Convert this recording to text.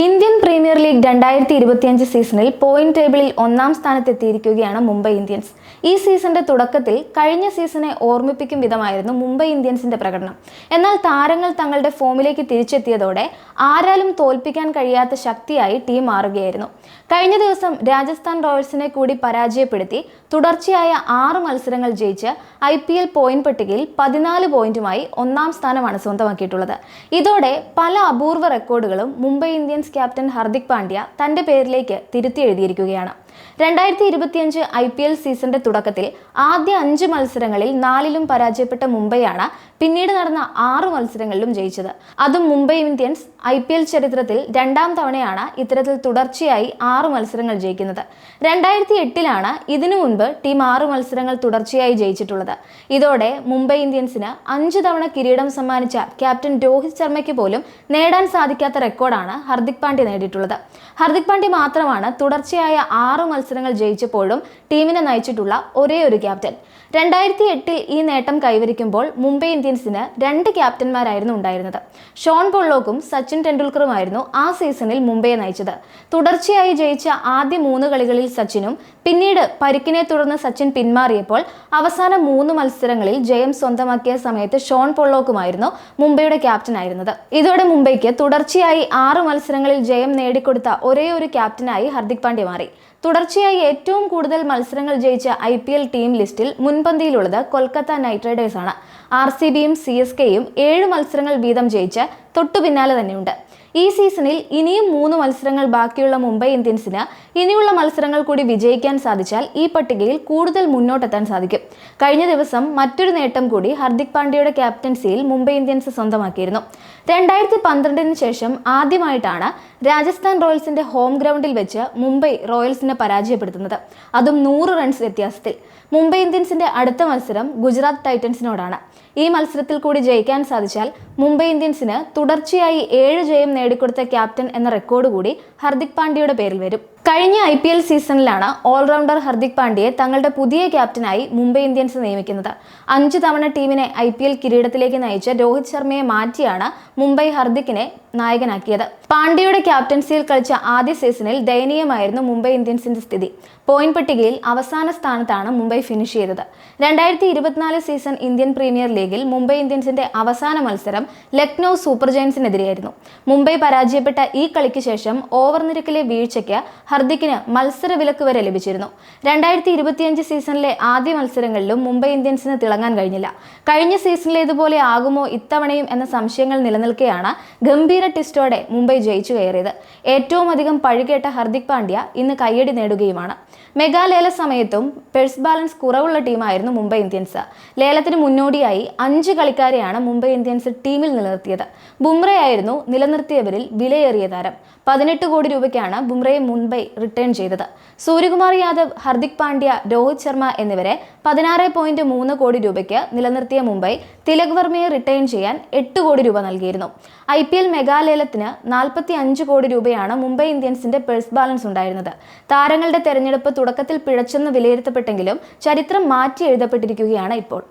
Indian premier league രണ്ടായിരത്തി ഇരുപത്തിയഞ്ച് സീസണിൽ പോയിന്റ് ടേബിളിൽ ഒന്നാം സ്ഥാനത്തെത്തിയിരിക്കുകയാണ് മുംബൈ ഇന്ത്യൻസ്. ഈ സീസണിന്റെ തുടക്കത്തിൽ കഴിഞ്ഞ സീസണെ ഓർമ്മിപ്പിക്കും വിധമായിരുന്നു മുംബൈ ഇന്ത്യൻസിന്റെ പ്രകടനം. എന്നാൽ താരങ്ങൾ തങ്ങളുടെ ഫോമിലേക്ക് തിരിച്ചെത്തിയതോടെ ആരാലും തോൽപ്പിക്കാൻ കഴിയാത്ത ശക്തിയായി ടീം മാറുകയായിരുന്നു. കഴിഞ്ഞ ദിവസം രാജസ്ഥാൻ റോയൽസിനെ കൂടി പരാജയപ്പെടുത്തി തുടർച്ചയായ ആറ് മത്സരങ്ങൾ ജയിച്ച് ഐ പി എൽ പോയിന്റ് പട്ടികയിൽ പതിനാല് പോയിന്റുമായി ഒന്നാം സ്ഥാനമാണ് സ്വന്തമാക്കിയിട്ടുള്ളത്. ഇതോടെ പല അപൂർവ റെക്കോർഡുകളും മുംബൈ ഇന്ത്യൻസ് ക്യാപ്റ്റൻ ഹർദിക് പാണ്ഡ്യ തന്റെ പേരിലേക്ക് തിരുത്തി എഴുതിയിരിക്കുകയാണ്. രണ്ടായിരത്തി ഇരുപത്തിയഞ്ച് ഐ പി എൽ സീസണിന്റെ തുടക്കത്തിൽ ആദ്യ അഞ്ച് മത്സരങ്ങളിൽ നാലിലും പരാജയപ്പെട്ട മുംബൈയാണ് പിന്നീട് നടന്ന ആറ് മത്സരങ്ങളിലും ജയിച്ചത്. അതും Mumbai Indians I P L ചരിത്രത്തിൽ രണ്ടാം തവണയാണ് ഇത്തരത്തിൽ തുടർച്ചയായി ആറ് മത്സരങ്ങൾ ജയിക്കുന്നത്. രണ്ടായിരത്തി എട്ടിലാണ് ഇതിനു മുൻപ് ടീം ആറ് മത്സരങ്ങൾ തുടർച്ചയായി ജയിച്ചിട്ടുള്ളത്. ഇതോടെ മുംബൈ ഇന്ത്യൻസിന് അഞ്ച് തവണ കിരീടം സമ്മാനിച്ച ക്യാപ്റ്റൻ രോഹിത് ശർമ്മയ്ക്ക് പോലും നേടാൻ സാധിക്കാത്ത റെക്കോർഡാണ് ഹർദിക് പാണ്ഡ്യ നേടിയിട്ടുള്ളത്. ഹർദിക് പാണ്ഡ്യ മാത്രമാണ് തുടർച്ചയായ ആറ് മത്സരങ്ങൾ ജയിച്ചപ്പോഴും ടീമിനെ നയിച്ചിട്ടുള്ള ഒരേ ഒരു ക്യാപ്റ്റൻ. രണ്ടായിരത്തി എട്ടിൽ ഈ നേട്ടം കൈവരിക്കുമ്പോൾ മുംബൈ ഇന്ത്യൻസിന് രണ്ട് ക്യാപ്റ്റന്മാരായിരുന്നു ഉണ്ടായിരുന്നത്. ഷോൺ പൊള്ളോക്കും സച്ചിൻ ടെണ്ടുൽക്കറുമായിരുന്നു ആ സീസണിൽ മുംബൈയെ നയിച്ചത്. തുടർച്ചയായി ജയിച്ച ആദ്യ മൂന്ന് കളികളിൽ സച്ചിനും പിന്നീട് പരിക്കിനെ തുടർന്ന് സച്ചിൻ പിന്മാറിയപ്പോൾ അവസാന മൂന്ന് മത്സരങ്ങളിൽ ജയം സ്വന്തമാക്കിയ സമയത്ത് ഷോൺ പൊള്ളോക്കുമായിരുന്നു മുംബൈയുടെ ക്യാപ്റ്റനായിരുന്നത്. ഇതോടെ മുംബൈക്ക് തുടർച്ചയായി ആറ് മത്സരങ്ങളിൽ ജയം നേടിക്കൊടുത്ത ഒരേ ഒരു ക്യാപ്റ്റനായി ഹർദിക് പാണ്ഡ്യ മാറി. തുടർച്ചയായി ഏറ്റവും കൂടുതൽ മത്സരങ്ങൾ ജയിച്ച ഐ പി എൽ ടീം ലിസ്റ്റിൽ മുൻപന്തിയിലുള്ളത് കൊൽക്കത്ത നൈറ്റ് റൈഡേഴ്സ് ആണ് ആർ സി ബിയും സി എസ് കെയും ഏഴ് മത്സരങ്ങൾ വീതം ജയിച്ച് തൊട്ടു പിന്നാലെ തന്നെയുണ്ട്. ഈ സീസണിൽ ഇനിയും മൂന്ന് മത്സരങ്ങൾ ബാക്കിയുള്ള മുംബൈ ഇന്ത്യൻസിന് ഇനിയുള്ള മത്സരങ്ങൾ കൂടി വിജയിക്കാൻ സാധിച്ചാൽ ഈ പട്ടികയിൽ കൂടുതൽ മുന്നോട്ടെത്താൻ സാധിക്കും. കഴിഞ്ഞ ദിവസം മറ്റൊരു നേട്ടം കൂടി ഹർദിക് പാണ്ഡ്യയുടെ ക്യാപ്റ്റൻസിയിൽ മുംബൈ ഇന്ത്യൻസ് സ്വന്തമാക്കിയിരുന്നു. രണ്ടായിരത്തി പന്ത്രണ്ടിന് ശേഷം ആദ്യമായിട്ടാണ് രാജസ്ഥാൻ റോയൽസിന്റെ ഹോം ഗ്രൗണ്ടിൽ വെച്ച് മുംബൈ റോയൽസിനെ പരാജയപ്പെടുത്തുന്നത്. അതും നൂറ് റൺസ് വ്യത്യാസത്തിൽ. മുംബൈ ഇന്ത്യൻസിന്റെ അടുത്ത മത്സരം ഗുജറാത്ത് ടൈറ്റൻസിനോടാണ്. ഈ മത്സരത്തിൽ കൂടി ജയിക്കാൻ സാധിച്ചാൽ മുംബൈ ഇന്ത്യൻസിന് തുടർച്ചയായി ഏഴ് ജയം നേടിക്കൊടുത്ത ക്യാപ്റ്റൻ എന്ന റെക്കോർഡ് കൂടി ഹർദിക് പാണ്ഡ്യയുടെ പേരിൽ വരും. കഴിഞ്ഞ ഐ പി എൽ സീസണിലാണ് ഓൾറൗണ്ടർ ഹർദിക് പാണ്ഡ്യയെ തങ്ങളുടെ പുതിയ ക്യാപ്റ്റനായി മുംബൈ ഇന്ത്യൻസ് നിയമിക്കുന്നത്. അഞ്ച് തവണ ടീമിനെ ഐ പി എൽ കിരീടത്തിലേക്ക് നയിച്ച രോഹിത് ശർമ്മയെ മാറ്റിയാണ് മുംബൈ ഹർദിക്കിനെ നായകനാക്കിയത്. പാണ്ഡ്യയുടെ ക്യാപ്റ്റൻസിയിൽ കളിച്ച ആദ്യ സീസണിൽ ദയനീയമായിരുന്നു മുംബൈ ഇന്ത്യൻസിന്റെ സ്ഥിതി. പോയിന്റ് പട്ടികയിൽ അവസാന സ്ഥാനത്താണ് മുംബൈ ഫിനിഷ് ചെയ്തത്. രണ്ടായിരത്തി ഇരുപത്തിനാല് സീസൺ ഇന്ത്യൻ പ്രീമിയർ ലീഗിൽ മുംബൈ ഇന്ത്യൻസിന്റെ അവസാന മത്സരം ലക്നൗ സൂപ്പർ ജയൻസിനെതിരെയായിരുന്നു. മുംബൈ പരാജയപ്പെട്ട ഈ കളിക്ക് ശേഷം ഓവർ നിരക്കിലെ വീഴ്ചയ്ക്ക് ഹർദിക്കിന് മത്സര വിലക്ക് വരെ ലഭിച്ചിരുന്നു. രണ്ടായിരത്തി ഇരുപത്തിയഞ്ച് സീസണിലെ ആദ്യ മത്സരങ്ങളിലും മുംബൈ ഇന്ത്യൻസിന് തിളങ്ങാൻ കഴിഞ്ഞില്ല. കഴിഞ്ഞ സീസണിലേതുപോലെ ആകുമോ ഇത്തവണയും എന്ന സംശയങ്ങൾ നിലനിൽക്കെയാണ് ഗംഭീര ടിസ്റ്റോടെ മുംബൈ ജയിച്ചു കയറിയത്. ഏറ്റവും അധികം പഴുകേട്ട ഹർദിക് പാണ്ഡ്യ ഇന്ന് കയ്യടി നേടുകയുമാണ്. മെഗാലേല സമയത്തും പെഴ്സ് ബാലൻസ് കുറവുള്ള ടീമായിരുന്നു മുംബൈ ഇന്ത്യൻസ്. ലേലത്തിന് മുന്നോടിയായി അഞ്ച് കളിക്കാരെയാണ് മുംബൈ ഇന്ത്യൻസ് ടീമിൽ നിലനിർത്തിയത്. ബുംറയായിരുന്നു നിലനിർത്തിയവരിൽ വിലയേറിയ താരം. പതിനെട്ട് കോടി രൂപയ്ക്കാണ് ബുംറയെ മുംബൈ റിട്ടേൺ ചെയ്തത്. സൂര്യകുമാർ യാദവ് ഹർദിക് പാണ്ഡ്യ രോഹിത് ശർമ്മ എന്നിവരെ പതിനാറ് പോയിന്റ് മൂന്ന് കോടി രൂപയ്ക്ക് നിലനിർത്തിയ മുംബൈ തിലക് വർമ്മയെ റിട്ടേൺ ചെയ്യാൻ എട്ട് കോടി രൂപ നൽകിയിരുന്നു. ഐ പി എൽ മെഗാലേലത്തിന് നാൽപ്പത്തി അഞ്ച് കോടി രൂപയാണ് മുംബൈ ഇന്ത്യൻസിന്റെ പേഴ്സ് ബാലൻസ് ഉണ്ടായിരുന്നത്. താരങ്ങളുടെ തെരഞ്ഞെടുപ്പ് തുടക്കത്തിൽ പിഴച്ചെന്ന് വിലയിരുത്തപ്പെട്ടെങ്കിലും ചരിത്രം മാറ്റി എഴുതപ്പെട്ടിരിക്കുകയാണ് ഇപ്പോൾ.